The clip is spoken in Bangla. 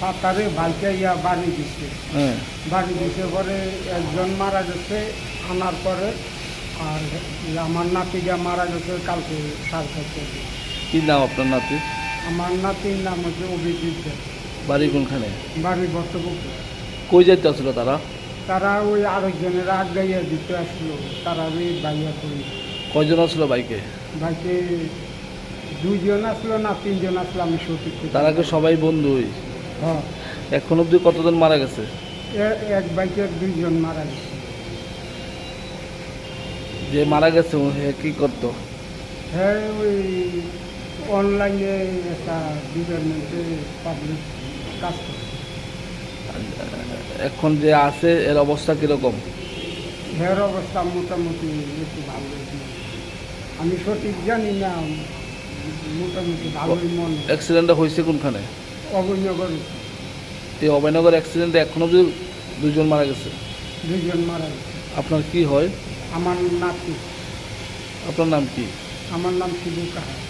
সাঁতারে বাইকে ইয়া বাড়ি দিচ্ছে হ্যাঁ। বাড়ি দিতে পরে একজন মারা গেছে আনার পরে আর আমার নাতিটা মারা গেছে কালকে সাড়ে চারটে কি নাম আপনার নাতির? আমার নাতির নাম হচ্ছে অভিজিৎ। বাড়ি কোনখানে? বাড়ি বর্তপুকুর কই যাইতে আসলো তারা? তারা ওই আরেকজনের আগ গাইয়া দিতে আসলো তারা ওই বাইয়া করি। কয়জন আসলো বাইকে? বাইকে দুইজন আসলো না তিনজন আসলো আমি সঠিক করতে তারা সবাই বন্ধুই? হ্যাঁ। এখন অব্দি কতজন মারা গেছে? এক বাইকের দুইজন মারা গেছে। যে মারা গেছে ও কি করতো? হ্যাঁ ওই অনলাইনে একটা ডিপার্টমেন্টে পাবলিক কাজ করে এখন যে আছে এর অবস্থা কীরকম? হের অবস্থা মোটামুটি একটু ভালো। আমি সঠিক জানি না মোটামুটি ভালোই মনে। অ্যাক্সিডেন্টটা হয়েছে কোনখানে? অবৈনগর এই অভয়নগর অ্যাক্সিডেন্টে এখন অব্দি দুজন মারা গেছে দুইজন মারা গেছে। আপনার কি হয়? আমার নাতি। আপনার নাম কি? আমার নাম শিবু কাহা